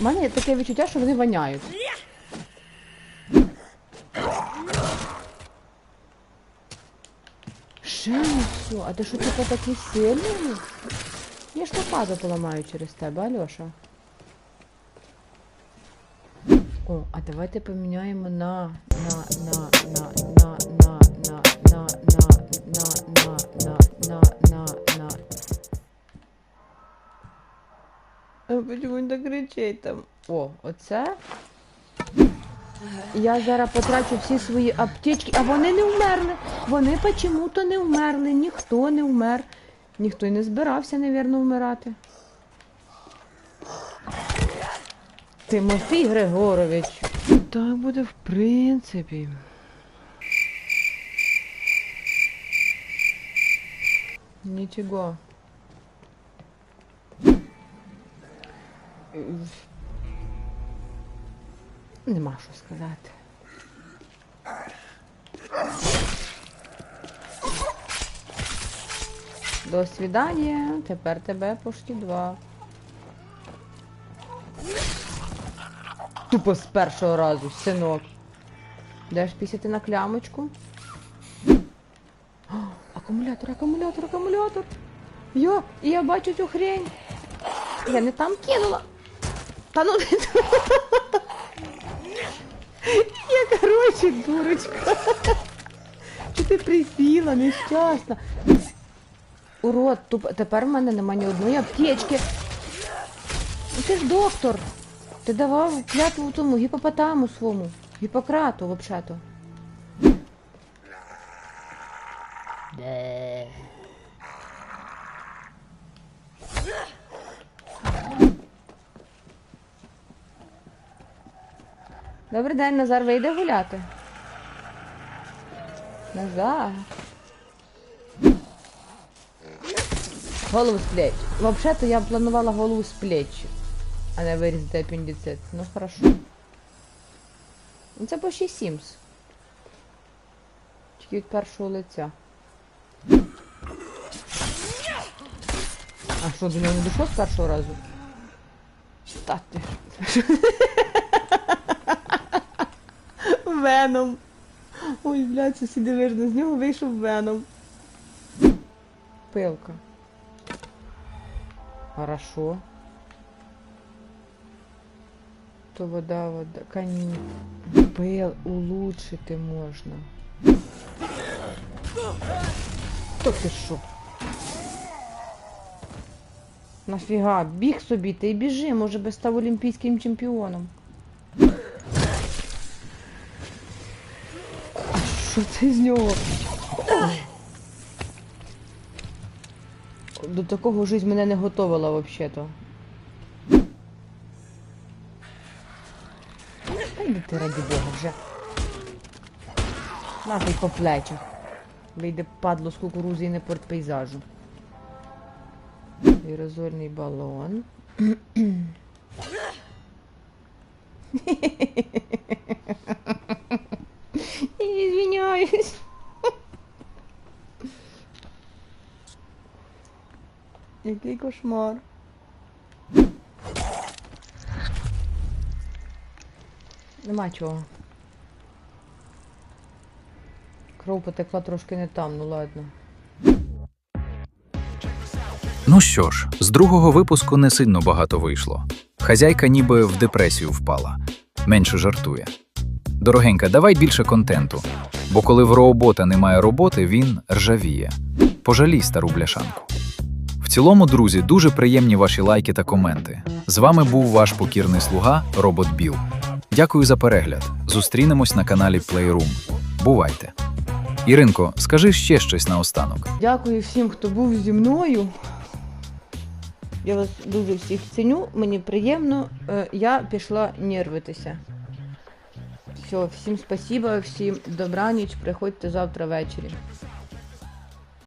У мене є таке відчуття, що вони воняють. Ще все. А ти що типа такий сильний? Я ж лопату поламаю через тебе, Альоша. О, а давайте поміняємо на на на на на на на на на на на на на на на почему він так кричить там? О, оце. Я зараз потрачу всі свої аптечки, а вони не вмерли. Вони почему-то не вмерли. Ніхто не вмер. Ніхто й не збирався, навірно, вмирати. Тимофій Григорович. Так буде в принципі. Нічого. Нема що сказати. До свидання. Тепер тебе пошті два. Тупо з першого разу, синок. Даш пісяти на клямочку? О, акумулятор, акумулятор, акумулятор. Йо, і я бачу цю хрень. Я не там кинула. Та ну не Я, короче, дурочка. Чи ти присіла, нещасна? Урод, туп... тепер в мене нема ні одної аптечки. Ну, Ти ж доктор. Ти давав клятву тому гіпопотаму своєму. Гіппократу, взагалі-то. Добрий день, Назар, вийде гуляти. Назар. Голову з плеч. Взагалі-то я планувала голову з плеч, а не вирізати апендицит. Ну хорошо. Ну, Це по 6 Sims. Тільки від першого лиця. А що, до нього не дійшло з першого разу? Та ти. Веном. Ой, блядь, сусіди вижно, з нього вийшов веном. Пилка. Хорошо. То вода, вода. Кані. Пил улучшити можна. То ти що? Нафіга? Біг собі, ти біжи, може би став олімпійським чемпіоном. Що це з нього? До такого жизнь мене не готувала взагалі-то. Та ти раді Бога вже. Нахуй по плечах. Вийде падло з кукурузи і не порт пейзажу. Аерозольний балон. Який кошмар. Нема чого. Кров потекла трошки не там, ну ладно. Ну що ж, з другого випуску не сильно багато вийшло. Хазяйка ніби в депресію впала, менше жартує. Дорогенька, давай більше контенту, бо коли в робота немає роботи, він ржавіє. Пожалій стару бляшанку. Цілому, друзі, дуже приємні ваші лайки та коменти. З вами був ваш покірний слуга Робот Біл. Дякую за перегляд. Зустрінемось на каналі Playroom. Бувайте! Іринко, скажи ще щось наостанок. Дякую всім, хто був зі мною. Я вас дуже всіх ціню, мені приємно. Е, Я пішла нервитися. Все, всім спасибо, всім добраніч, приходьте завтра ввечері.